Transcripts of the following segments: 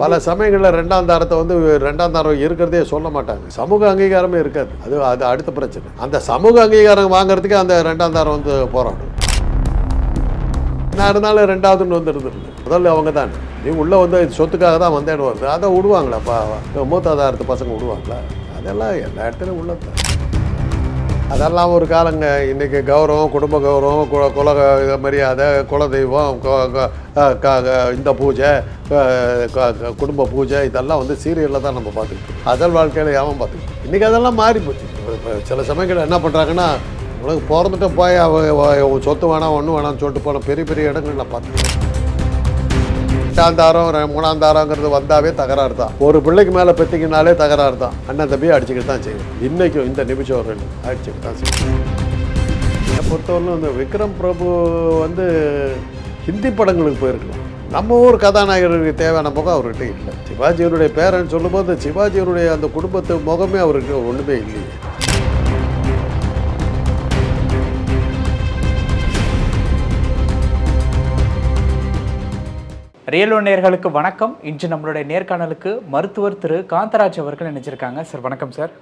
பல சமயங்களில் ரெண்டாம் தாரத்தை வந்து ரெண்டாம் தாரம் இருக்கிறதே சொல்ல மாட்டாங்க. சமூக அங்கீகாரமே இருக்காது. அது அது அடுத்த பிரச்சனை. அந்த சமூக அங்கீகாரம் வாங்குறதுக்கு அந்த ரெண்டாம் தாரம் வந்து போராடும் என்ன இருந்தாலும் ரெண்டாவதுன்னு வந்துடுது முதல்ல அவங்க தான். நீ உள்ளே வந்து சொத்துக்காக தான் வந்தேன்னு வருது. அதை விடுவாங்களாப்பா மூத்தாதாரத்து பசங்க விடுவாங்களா? அதெல்லாம் எல்லா இடத்துலையும் உள்ளதான் அதெல்லாம் ஒரு காலங்க. இன்றைக்கி கௌரவம் குடும்ப கௌரவம் குல குல இது மரியாதை குலதெய்வம் க- இந்த பூஜை க- குடும்ப பூஜை இதெல்லாம் வந்து சீரியலில் தான் நம்ம பார்த்துக்கிட்டோம் அதல் வாழ்க்கையில் ஏன் பார்த்துக்கிட்டோம் இன்றைக்கி அதெல்லாம் மாறி போச்சு. இப்போ சில சமயங்கள் என்ன பண்ணுறாங்கன்னா உனக்கு பிறந்துட்டு போய் அவன் சொத்து வேணாம் ஒன்றும் வேணாம்னு சொல்லிட்டு போன பெரிய பெரிய இடங்கள் நான் பார்த்துருக்கேன் எட்டாம் தாரம் மூணாம் தாரங்கிறது வந்தாவே தகராறு தான். ஒரு பிள்ளைக்கு மேலே பெற்றிக்கினாலே தகராறு தான். அண்ணன் தம்பியை அடிச்சுக்கிட்டு தான் செய்யும். இன்றைக்கும் இந்த நிமிஷம் ஒரு அடிச்சுக்கிட்டு தான் செய்யும். என்னை பொறுத்தவரையிலும் இந்த விக்ரம் பிரபு வந்து ஹிந்தி படங்களுக்கு போயிருக்கலாம். நம்ம ஊர் கதாநாயகருக்கு தேவையான முகம் அவர்கிட்ட இல்லை. சிவாஜியனுடைய பேரன் சொல்லும்போது சிவாஜியனுடைய அந்த குடும்பத்து முகமே அவருக்கு ஒன்றுமே இல்லையே. ரியலோ நேர்களுக்கு வணக்கம். இன்று நம்மளுடைய நேர்காணலுக்கு மருத்துவர் திரு. காந்தராஜ் அவர்கள் நினைச்சிருக்காங்க சார் வணக்கம் சார்.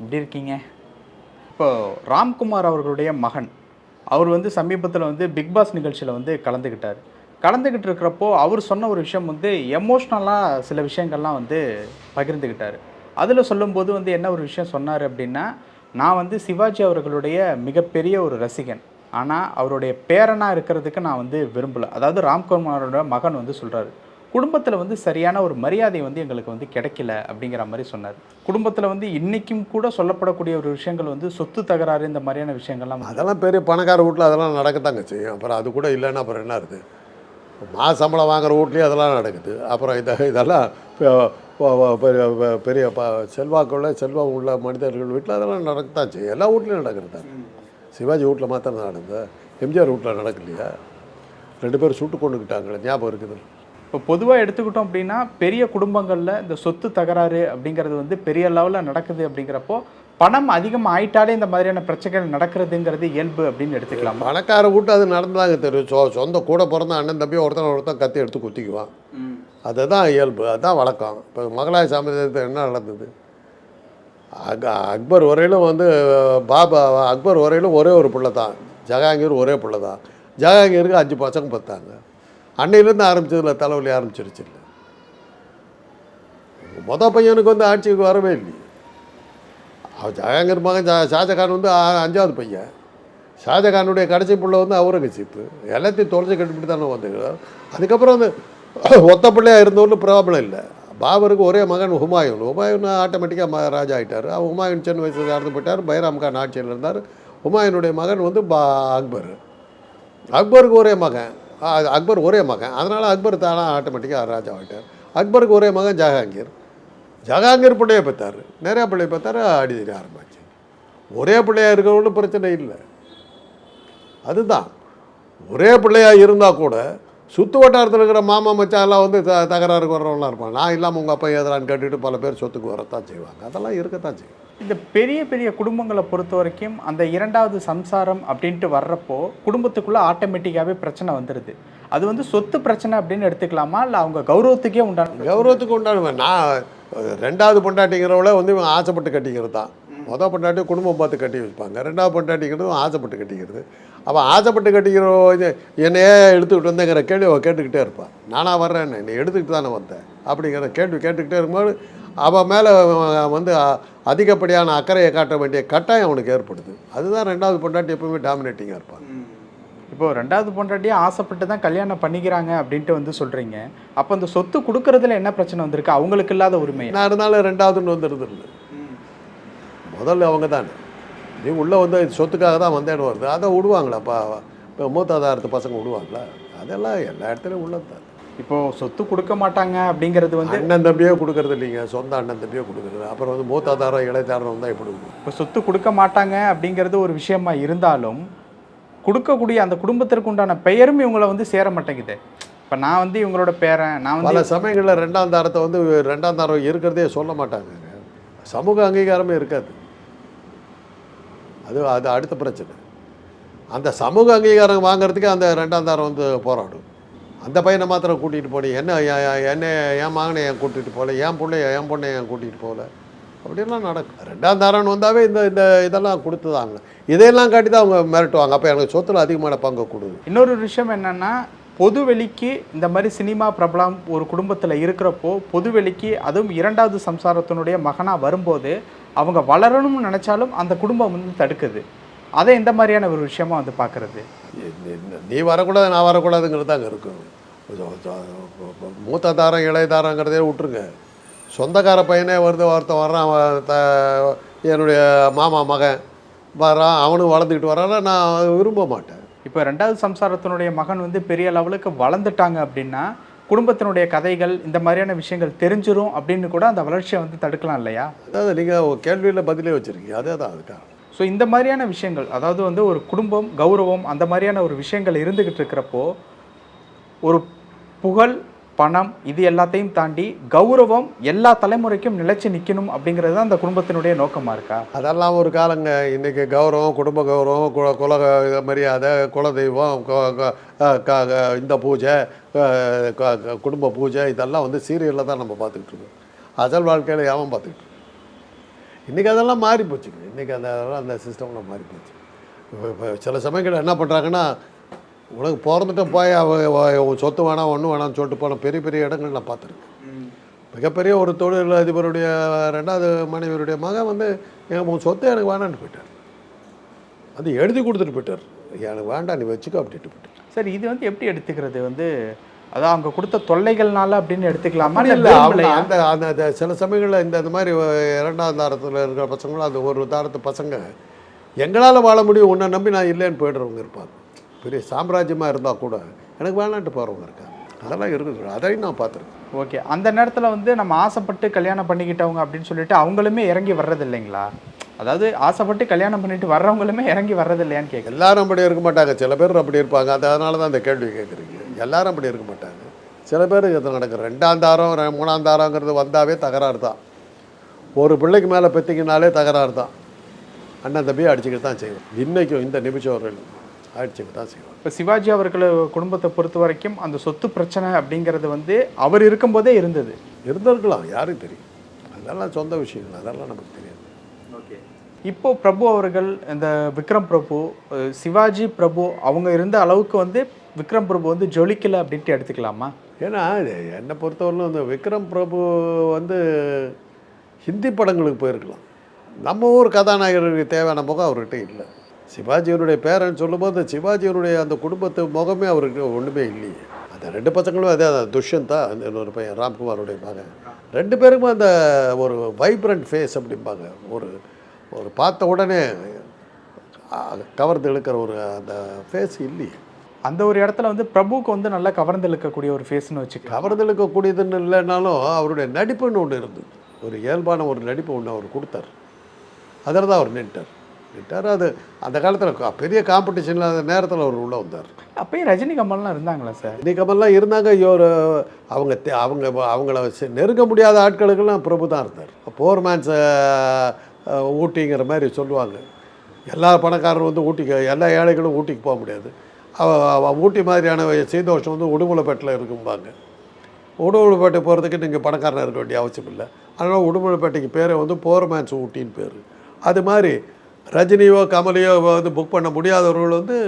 எப்படி இருக்கீங்க? இப்போ ராம்குமார் அவர்களுடைய மகன் அவர் வந்து சமீபத்தில் வந்து பிக் பாஸ் நிகழ்ச்சியில் வந்து கலந்துக்கிட்டார் கலந்துக்கிட்டு இருக்கிறப்போ அவர் சொன்ன ஒரு விஷயம் வந்து எமோஷ்னலாக சில விஷயங்கள்லாம் வந்து பகிர்ந்துக்கிட்டார் அதில் சொல்லும்போது வந்து என்ன ஒரு விஷயம் சொன்னார் அப்படின்னா நான் வந்து சிவாஜி அவர்களுடைய மிகப்பெரிய ஒரு ரசிகன். ஆனால் அவருடைய பேரனாக இருக்கிறதுக்கு நான் வந்து விரும்பலை. அதாவது ராம்குமாரோட மகன் வந்து சொல்கிறாரு குடும்பத்தில் வந்து சரியான ஒரு மரியாதை வந்து எங்களுக்கு வந்து கிடைக்கல அப்படிங்கிற மாதிரி சொன்னார். குடும்பத்தில் வந்து இன்றைக்கும் கூட சொல்லப்படக்கூடிய ஒரு விஷயங்கள் வந்து சொத்து தகராறு இந்த மாதிரியான விஷயங்கள்லாம் அதெல்லாம் பெரிய பணக்கார வீட்டில் அதெல்லாம் நடக்கத்தாங்க செய்யும் அப்புறம் அது கூட இல்லைன்னா அப்புறம் என்ன இருக்குது மாச சம்பளம் வாங்குற வீட்லேயும் அதெல்லாம் நடக்குது. அப்புறம் இத இதெல்லாம் பெரிய பெ- பெரிய ப செல்வாக்குள்ள செல்வம் உள்ள மனிதர்கள் வீட்டில் அதெல்லாம் நடக்கத்தான் செய்யும். எல்லா வீட்லையும் நடக்கிறது? தான் சிவாஜி வீட்டில் மாத்திரம் நடந்தது எம்ஜிஆர் வீட்டில் நடக்கலையா? ரெண்டு பேரும் சுட்டு கொண்டுக்கிட்டாங்களே ஞாபகம் இருக்குது. இப்போ பொதுவாக எடுத்துக்கிட்டோம் அப்படின்னா பெரிய குடும்பங்களில் இந்த சொத்து தகராறு அப்படிங்கிறது வந்து பெரிய லெவலில் நடக்குது அப்படிங்கிறப்போ பணம் அதிகம் ஆயிட்டாலே இந்த மாதிரியான பிரச்சனைகள் நடக்கிறதுங்கிறது இயல்பு அப்படின்னு எடுத்துக்கலாம். பணக்கார வீட்டு அது நடந்தாங்க தெரியும் சொ சொந்த கூட பிறந்த அண்ணன் தம்பி ஒருத்தன் ஒருத்தன் கத்தி எடுத்து குத்திக்குவான். அதுதான் இயல்பு அதுதான் வழக்கம். இப்போ மகளாய சாமியத்தில் என்ன நடந்தது? அக் அக்பர் வரையிலும் வந்து பாபா அக்பர் வரையிலும் ஒரே ஒரு பிள்ளை தான். ஜஹாங்கீர் ஒரே பிள்ளை தான். ஜஹாங்கீருக்கு அஞ்சு பசங்க பார்த்தாங்க அன்னையிலேருந்து ஆரம்பிச்சதில்ல தலைவலி ஆரம்பிச்சிருச்சு இல்லை. மொதல் பையனுக்கு வந்து ஆட்சிக்கு வரவே இல்லையே. அவர் ஜஹாங்கீர் மகன் ஷா ஷாஜகான் வந்து அஞ்சாவது பையன். ஷாஜகானுடைய கடைசி பிள்ளை வந்து அவுரங்கசீப்பு. எல்லாத்தையும் தொலைச்சி கட்டுப்பிட்டு தானே வந்துக்கிறார் அதுக்கப்புறம் வந்து ஒத்த பிள்ளையாக இருந்தவொன்றும் ப்ராப்ளம் இல்லை. பாபருக்கு ஒரே மகன் ஹுமாயூன். ஹுமாயூன் ஆட்டோமேட்டிக்காக ம ராஜா ஆகிட்டார் அவர் ஹுமாயூன் சின்ன வயசில் இறந்து போயிட்டார். பைராம் கான் ஆட்சியில் இருந்தார். ஹுமாயூனுடைய மகன் வந்து பா அக்பர். அக்பருக்கு ஒரே மகன். அக்பர் ஒரே மகன். அதனால் அக்பர் தானாக ஆட்டோமேட்டிக்காக ராஜா ஆகிட்டார் அக்பருக்கு ஒரே மகன் ஜஹாங்கீர். ஜஹாங்கீர் பிள்ளைய பார்த்தார் நிறையா பிள்ளைய பார்த்தாரு அடி தெரிய ஆரம்பிச்சு. ஒரே பிள்ளையாக இருக்கிறவங்களும் பிரச்சனை இல்லை. அதுதான். ஒரே பிள்ளையாக இருந்தால் கூட சுற்று வட்டாரத்தில் இருக்கிற மாமா மச்சான் எல்லாம் வந்து த தகராறுக்கு வர்றவங்களாம் இருப்பாங்க. நான் இல்லாமல் உங்கள் அப்பா எதிரான்னு கேட்டுட்டு பல பேர் சொத்துக்கு வரத்தான் செய்வாங்க. அதெல்லாம் இருக்கத்தான் செய்யும். இந்த பெரிய பெரிய குடும்பங்களை பொறுத்த வரைக்கும் அந்த இரண்டாவது சம்சாரம் அப்படின்ட்டு வர்றப்போ குடும்பத்துக்குள்ளே ஆட்டோமேட்டிக்காகவே பிரச்சனை வந்துடுது அது வந்து சொத்து பிரச்சனை அப்படின்னு எடுத்துக்கலாமா? இல்லை அவங்க கௌரவத்துக்கே உண்டான கௌரவத்துக்கு உண்டான நான் ரெண்டாவது பொண்டாட்டிங்கிறவள வந்து இவன் ஆசைப்பட்டு கட்டிக்கிறது தான். மொதல் பொண்டாட்டி குடும்பம் பார்த்து கட்டி வைப்பாங்க ரெண்டாவது பொண்டாட்டிங்கிறதும் ஆசைப்பட்டு கட்டிக்கிறது. அவன் ஆசைப்பட்டு கட்டிக்கிற இது என்னையே எடுத்துக்கிட்டு வந்தேங்கிற கேள்வி அவள் கேட்டுக்கிட்டே இருப்பான் நானாக வர்றேன் நீ எடுத்துக்கிட்டு தானே வந்தேன் அப்படிங்கிற கேள்வி கேட்டுக்கிட்டே இருக்கும்போது அவன் மேலே வந்து அதிகப்படியான அக்கறையை காட்ட வேண்டிய கட்டாயம் அவனுக்கு ஏற்படுது. அதுதான் ரெண்டாவது பொண்டாட்டி எப்பவுமே டாமினேட்டிங்காக இருப்பான் இப்போ ரெண்டாவது பொண்டாட்டியே ஆசைப்பட்டு தான் கல்யாணம் பண்ணிக்கிறாங்க அப்படின்ட்டு வந்து சொல்கிறீங்க அப்போ அந்த சொத்து கொடுக்கறதுல என்ன பிரச்சனை வந்திருக்கு? அவங்களுக்கு இல்லாத உரிமை என்ன இருந்தாலும் ரெண்டாவதுன்னு வந்துடுது இல்லை. முதல்ல அவங்க தானே. நீ உள்ளே வந்து சொத்துக்காக தான் வந்தேன்னு வருது. அதை விடுவாங்களாப்பா? இப்போ மூத்தாதாரத்து பசங்க விடுவாங்களா? அதெல்லாம் எல்லா இடத்துலையும் உள்ளது. தான் இப்போ சொத்து கொடுக்க மாட்டாங்க அப்படிங்கிறது வந்து அண்ணன் தம்பியே கொடுக்கறது இல்லைங்க. சொந்த அண்ணன் தம்பியே கொடுக்குறது. அப்புறம் வந்து மூத்தாதாரம் இளையதாரம் வந்தால் எப்படி இப்போ சொத்து கொடுக்க மாட்டாங்க அப்படிங்கிறது ஒரு விஷயமா இருந்தாலும் கொடுக்கக்கூடிய அந்த குடும்பத்திற்கு உண்டான பெயரும் இவங்களை வந்து சேர மாட்டேங்குது. இப்போ நான் வந்து இவங்களோட பேரன் நான் வந்து பல சமயங்களில் ரெண்டாம் தாரத்தை வந்து ரெண்டாம் தாரம் இருக்கிறதே சொல்ல மாட்டாங்க. சமூக அங்கீகாரமே இருக்காது. அது அது அடுத்த பிரச்சனை. அந்த சமூக அங்கீகாரம் வாங்குறதுக்கு அந்த ரெண்டாம் தாரம் வந்து போராடும். அந்த பையனை மாத்திரம் கூட்டிகிட்டு போனி என்ன என்ன என் மகனை ஏன் கூட்டிகிட்டு போகல என் பிள்ளைய என் பொண்ணை ஏன் கூட்டிகிட்டு போகல அப்படியெல்லாம் நடக்கும். ரெண்டாம் தாரன் வந்தாவே இந்த இந்த இதெல்லாம் கொடுத்துதாங்க. இதையெல்லாம் காட்டி தான் அவங்க மிரட்டுவாங்க. அப்போ எனக்கு சொத்துல அதிகமான பங்கு கொடுது. இன்னொரு விஷயம் என்னென்னா பொதுவெளிக்கு இந்த மாதிரி சினிமா பிரபலம் ஒரு குடும்பத்தில் இருக்கிறப்போ பொதுவெளிக்கு அதுவும் இரண்டாவது சம்சாரத்தினுடைய மகனாக வரும்போது அவங்க வளரணும்னு நினைச்சாலும் அந்த குடும்பம் வந்து தடுக்குது. அதை இந்த மாதிரியான ஒரு விஷயமா வந்து பார்க்கறது? நீ- வரக்கூடாது நான் வரக்கூடாதுங்கிறது தாங்க இருக்கும். மூத்த தாரம் இளைய தாரங்கிறதே விட்டுருங்க. சொந்தக்கார பையனே வருது ஒருத்தன் வர்றான் அவன் த- என்னுடைய மாமா மகன் வரான் அவனும் வளர்ந்துக்கிட்டு வரான்னா நான் விரும்ப மாட்டேன். இப்போ ரெண்டாவது சம்சாரத்தினுடைய மகன் வந்து பெரிய லெவலுக்கு வளர்ந்துட்டாங்க அப்படின்னா குடும்பத்தினுடைய கதைகள் இந்த மாதிரியான விஷயங்கள் தெரிஞ்சிரும் அப்படின்னு கூட அந்த வளர்ச்சியை வந்து தடுக்கலாம் இல்லையா? அதாவது நீங்கள் கேள்வியில் பதிலே வச்சுருக்கீங்க. அதே தான் அதுக்காக ஸோ இந்த மாதிரியான விஷயங்கள் அதாவது வந்து ஒரு குடும்பம் கௌரவம் அந்த மாதிரியான ஒரு விஷயங்கள் இருந்துகிட்டு இருக்கிறப்போ ஒரு புகழ் பணம் இது எல்லாத்தையும் தாண்டி கௌரவம் எல்லா தலைமுறைக்கும் நிலைச்சு நிற்கணும் அப்படிங்கிறது தான் அந்த குடும்பத்தினுடைய நோக்கமாக இருக்கா? அதெல்லாம் ஒரு காலங்க. இன்றைக்கி கௌரவம் குடும்ப கௌரவம் குல குல மரியாதை குலதெய்வம் க- இந்த பூஜை க- குடும்ப பூஜை இதெல்லாம் வந்து சீரியலில் தான் நம்ம பார்த்துக்கிட்டு இருக்கோம். அசல் வாழ்க்கையில் யாவும் பார்த்துக்கிட்டு இன்றைக்கி அதெல்லாம் மாறி போச்சுங்க இன்றைக்கி அந்த அதெல்லாம் அந்த சிஸ்டம்லாம் மாறி போச்சு இப்போ இப்போ சில சமயங்கள் என்ன பண்ணுறாங்கன்னா உனக்கு பிறந்துட்டு போய் அவ சொத்து வேணாம் ஒன்றும் வேணாம்னு சொல்லிட்டு போன பெரிய பெரிய இடங்கள் நான் பார்த்துருக்கேன். மிகப்பெரிய ஒரு தொழில் அதிபருடைய ரெண்டாவது மனைவியுடைய மகன் வந்து என் உன் சொத்தை எனக்கு வேணான்னு போயிட்டார். அது எழுதி கொடுத்துட்டு போயிட்டார். எனக்கு வேண்டாம் நீ வச்சுக்கோ அப்படின்ட்டு போயிட்டார். சரி இது வந்து எப்படி எடுத்துக்கிறது? வந்து அதான் அவங்க கொடுத்த தொல்லைகள்னால அப்படின்னு எடுத்துக்கலாமா? இல்லை அந்த அந்த சில சமயங்களில் இந்த இந்த மாதிரி இரண்டாவது தாரத்தில் இருக்கிற பசங்களும் அந்த ஒரு தாரத்து பசங்க எங்களால் வாழ முடியும் உன்னை நம்பி நான் இல்லைன்னு போய்டுறவங்க இருப்பாங்க. பெரிய சாம்ராஜ்யமாக இருந்தால் கூட எனக்கு வேணான்ட்டு போகிறவங்க இருக்காங்க. அதெல்லாம் இருக்குது அதையும் நான் பார்த்துருக்கேன். ஓகே. அந்த நேரத்தில் வந்து நம்ம ஆசைப்பட்டு கல்யாணம் பண்ணிக்கிட்டவங்க அப்படின்னு சொல்லிட்டு அவங்களுமே இறங்கி வர்றது இல்லைங்களா அதாவது ஆசைப்பட்டு கல்யாணம் பண்ணிட்டு வர்றவங்களுமே இறங்கி வர்றது இல்லையான்னு கேட்குறேன் எல்லாரும் அப்படி இருக்க மாட்டாங்க. சில பேர் அப்படி இருப்பாங்க. அது அதனால தான் அந்த கேள்வி கேட்குறீங்க எல்லாரும் அப்படி இருக்க மாட்டாங்க. சில பேருக்கு இது நடக்கும் ரெண்டாம் தாரம் மூணாம் தாரங்கிறது வந்தாவே தகராறு தான். ஒரு பிள்ளைக்கு மேலே பெற்றிக்கினாலே தகராறு தான். அண்ணன் தம்பியை அடிச்சுக்கிட்டு தான் செய்வோம். இன்றைக்கும் இந்த நிமிஷம் வரையிலும் அடிச்சுக்கிட்டு தான் செய்வோம் இப்போ சிவாஜி அவர்கள் குடும்பத்தை பொறுத்த வரைக்கும் அந்த சொத்து பிரச்சனை அப்படிங்கிறது வந்து அவர் இருக்கும்போதே இருந்தது. இருந்திருக்கலாம் யாருக்கு தெரியும்? அதெல்லாம் சொந்த விஷயங்கள் அதெல்லாம் நமக்கு தெரியாது. ஓகே. இப்போ பிரபு அவர்கள் இந்த விக்ரம் பிரபு சிவாஜி பிரபு அவங்க இருந்த அளவுக்கு வந்து விக்ரம் பிரபு வந்து ஜொலிக்கல அப்படின்ட்டு எடுத்துக்கலாமா? ஏன்னா என்னை பொறுத்தவரையிலும் இந்த விக்ரம் பிரபு வந்து ஹிந்தி படங்களுக்கு போயிருக்கலாம். நம்ம ஊர் கதாநாயகருக்கு தேவையான முகம் அவர்கிட்ட இல்லை. சிவாஜியனுடைய பேரன் சொல்லும்போது சிவாஜியனுடைய அந்த குடும்பத்து முகமே அவருக்கு ஒன்றுமே இல்லையே. அந்த ரெண்டு பசங்களும் அதே தான் துஷ்யந்தா அந்த இன்னொரு பையன் ராம்குமாருடைய மகன். ரெண்டு பேருக்கும் அந்த ஒரு வைப்ரண்ட் ஃபேஸ் அப்படிம்பாங்க. ஒரு ஒரு பார்த்த உடனே கவர்ந்து இழுக்கிற ஒரு அந்த ஃபேஸ் இல்லையே. அந்த ஒரு இடத்துல வந்து பிரபுவுக்கு வந்து நல்லா கவர்ந்து இழுக்கக்கூடிய ஒரு ஃபேஸ்னு வச்சுக்கலாம் கவர்ந்தெழுக்கக்கூடியதுன்னு இல்லைனாலும் அவருடைய நடிப்புன்னு ஒன்று இருந்தது. ஒரு இயல்பான ஒரு நடிப்பு ஒன்று அவர் கொடுத்தார். அதில் தான் அவர் நின்ட்டார் நின்ட்டார் அது அந்த காலத்தில் பெரிய காம்படிஷன் இல்லாத நேரத்தில் அவர் உள்ளே வந்தார். அப்பயும் ரஜினி கமல்லாம் இருந்தாங்களா சார்? இன்னைக்கமெல்லாம் இருந்தாங்க. இவர் அவங்க அவங்க அவங்கள செ- நெருங்க முடியாத ஆட்களுக்கெல்லாம் பிரபு தான் இருந்தார். போர்மேன்ஸ் ஊட்டிங்கிற மாதிரி சொல்லுவாங்க. எல்லா பணக்காரரும் வந்து ஊட்டிக்கு எல்லா ஏழைகளும் ஊட்டிக்கு போக முடியாது. ஊட்டி மாதிரியான சீதோஷம் வந்து உடுமலைப்பேட்டில் இருக்கும்பாங்க. உடுமலைப்பேட்டை போகிறதுக்கு நீங்கள் பணக்காரனாக இருக்க வேண்டிய அவசியம் இல்லை. அதனால் உடுமலைப்பேட்டைக்கு பேரே வந்து போர்மேன்ஸ் ஊட்டின்னு பேர். அது மாதிரி ரஜினியோ கமலையோ வந்து புக் பண்ண முடியாதவர்கள் வந்து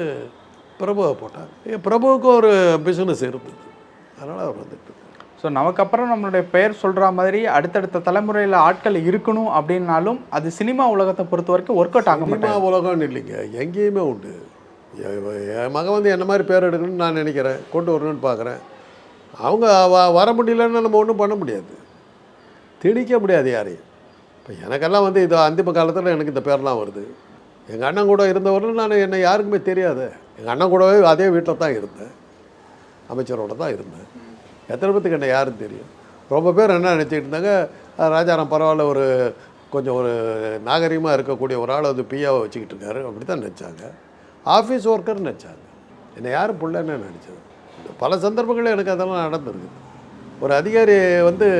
பிரபுவை போட்டாங்க. பிரபுவுக்கு ஒரு பிஸ்னஸ் இருந்தது. அதனால் அவர் வந்துட்டு. ஸோ நமக்கு அப்புறம் நம்மளுடைய பெயர் சொல்கிற மாதிரி அடுத்தடுத்த தலைமுறையில் ஆட்கள் இருக்கணும் அப்படின்னாலும் அது சினிமா உலகத்தை பொறுத்த வரைக்கும் ஒர்க் அவுட் ஆக சினிமா உலகம்னு இல்லைங்க. எங்கேயுமே உண்டு. என் மகன் வந்து என்ன மாதிரி பேர் எடுக்கணும்னு நான் நினைக்கிறேன். கொண்டு வரணும்னு பார்க்குறேன் அவங்க வர முடியலன்னு நம்ம ஒன்றும் பண்ண முடியாது. திணிக்க முடியாது யாரையும். இப்போ எனக்கெல்லாம் வந்து இது அந்திம காலத்தில் எனக்கு இந்த பேர்லாம் வருது. எங்கள் அண்ணன் கூட இருந்தவர்கள் நான் என்னை யாருக்குமே தெரியாது. எங்கள் அண்ணன் கூடவே அதே வீட்டில் தான் இருந்தேன். அமைச்சரோட தான் இருந்தேன். எத்தனை பேத்துக்கு என்ன யாருன்னு தெரியும். ரொம்ப பேர் என்ன நினச்சிக்கிட்டு இருந்தாங்க ராஜாராம் பரவாயில்ல ஒரு கொஞ்சம் ஒரு நாகரிகமாக இருக்கக்கூடிய ஒரு ஆள் வந்து பிஏவை வச்சுக்கிட்டு இருக்காரு அப்படி தான் நினச்சாங்க ஆஃபீஸ் ஒர்க்கர்னு நினச்சாங்க. என்னை யாரும் பிள்ளைன்னு நினச்சது. பல சந்தர்ப்பங்களில் எனக்கு அதெல்லாம் நடந்திருக்கு ஒரு அதிகாரி வந்து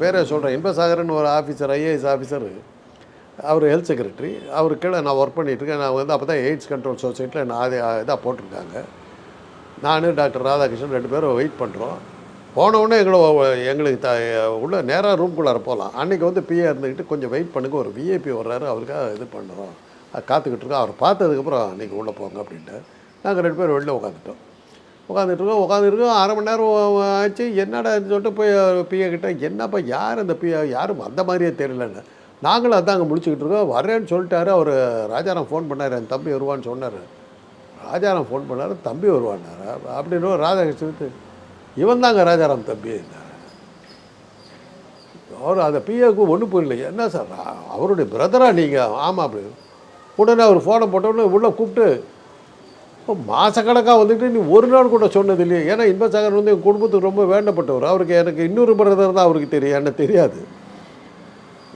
பேரை சொல்கிறேன் இன்பசாகரன் ஒரு ஆஃபீஸர் ஐஏஎஸ் ஆஃபீஸர் அவர் ஹெல்த் செக்ரட்டரி அவர் கீழே நான் ஒர்க் பண்ணிகிட்ருக்கேன் நான் வந்து அப்போ தான் எய்ட்ஸ் கண்ட்ரோல் சொசைட்டியில் நான் அதே இதாக போட்டிருக்காங்க. நான் டாக்டர் ராதாகிருஷ்ணன் ரெண்டு பேரும் வெயிட் பண்ணுறோம் போனவுடனே எங்களை எங்களுக்கு த உள்ள நேராக ரூம்குள்ளார போகலாம் அன்றைக்கி வந்து பிஏ இருந்துக்கிட்டு கொஞ்சம் வெயிட் பண்ணுங்க. ஒரு விஐபி வர்றாரு. அவருக்காக இது பண்ணுறோம் காத்துக்கிட்டு இருக்கோம். அவர் பார்த்ததுக்கப்புறம் அன்றைக்கி உள்ளே போங்க அப்படின்ட்டு. நாங்கள் ரெண்டு பேரும் வெளில உட்காந்துட்டோம். உட்காந்துட்ருக்கோம் உட்காந்துருக்கோம் அரை மணி நேரம் ஆச்சு. என்னடா சொல்லிட்டு போய் பிஏ கிட்ட என்னப்பா யார் அந்த பிஏ? யாரும் அந்த மாதிரியே தெரியலன்னு. நாங்களும் அதான் அங்கே முடிச்சுக்கிட்டு இருக்கோம். வரேன்னு சொல்லிட்டாரு. அவர் ராஜாராம் ஃபோன் பண்ணார். என் தம்பி வருவான்னு சொன்னார். ராஜாராம் ஃபோன் பண்ணார். தம்பி வருவான்னார். அப்படின்னு ராதாகிருஷ்ணனுக்கு இவன் தாங்க ராஜாராம் தம்பி. அவர் அந்த பிஏக்கு ஒன்றும் புரியல. என்ன சார்? அவருடைய பிரதராக நீங்கள் ஆமாம் அப்படி. உடனே அவர் ஃபோனை போட்டோடனே உள்ளே கூப்பிட்டு இப்போ மாதக்கணக்காக வந்துட்டு நீ ஒரு நாள் கூட சொன்னது இல்லையே ஏன்னா இன்பசாகர் வந்து என் குடும்பத்துக்கு ரொம்ப வேண்டப்பட்டவர். அவருக்கு எனக்கு இன்னொரு பிரதர் தான் அவருக்கு தெரியும். என்ன தெரியாது.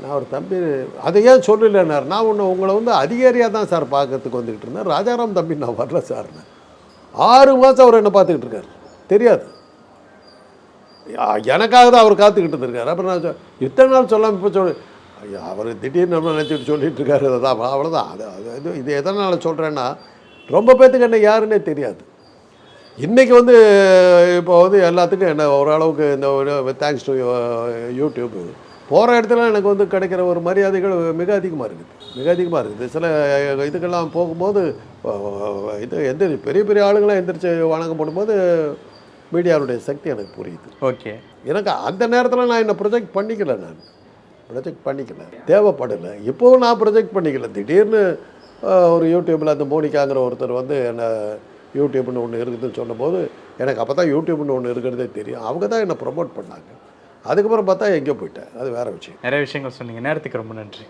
நான் ஒரு தம்பி அதை ஏன் சொல்லலைன்னார். நான் ஒன்று உங்களை வந்து அதிகாரியாக தான் சார் பார்க்கறதுக்கு வந்துக்கிட்டு இருந்தேன். ராஜாராம் தம்பி நான் வரல சார்னு ஆறு மாதம் அவர் என்ன பார்த்துக்கிட்டு இருக்காரு. தெரியாது. எனக்காக தான் அவர் காத்துக்கிட்டு இருந்திருக்காரு. அப்புறம் நான் சொ- இத்தனை நாள் சொல்லாமல் இப்போ சொல்லு ஐயா அவர் திடீர்னு நம்ம நினச்சிட்டு சொல்லிட்டு இருக்காரு. அதான் அவ்வளோதான் அது அது இது இது எதனால் சொல்கிறேன்னா ரொம்ப பேத்துக்கு என்ன யாருன்னே தெரியாது. இன்றைக்கி வந்து இப்போ வந்து எல்லாத்துக்கும் என்ன ஓரளவுக்கு இந்த தேங்க்ஸ் டு யூடியூப் போகிற இடத்துல எனக்கு வந்து கிடைக்கிற ஒரு மரியாதைகள் மிக அதிகமாக இருக்குது. மிக அதிகமாக இருக்குது. சில இதுக்கெல்லாம் போகும்போது இது எந்த பெரிய பெரிய ஆளுங்களாம் எந்திரிச்சு வணங்கப்படும் போது மீடியாவுடைய சக்தி எனக்கு புரியுது. ஓகே. எனக்கு அந்த நேரத்தில் நான் என்ன ப்ரொஜெக்ட் பண்ணிக்கல நான். ப்ரொஜெக்ட் பண்ணிக்கல. தேவைப்படலை. இப்போவும் நான் ப்ரொஜெக்ட் பண்ணிக்கல. திடீர்னு ஒரு யூடியூப்பில் அந்த மோனிக்காங்கிற ஒருத்தர் வந்து என்னை யூடியூப்னு ஒன்று இருக்குதுன்னு சொன்னபோது எனக்கு அப்போ தான் யூடியூப்னு ஒன்று இருக்கிறதே தெரியும். அவங்க தான் என்னை ப்ரொமோட் பண்ணாங்க. அதுக்கப்புறம் பார்த்தா எங்கேயோ போயிட்டேன். அது வேறு விஷயம். நிறைய விஷயங்கள் சொன்னீங்க. நேரத்துக்கு ரொம்ப நன்றி.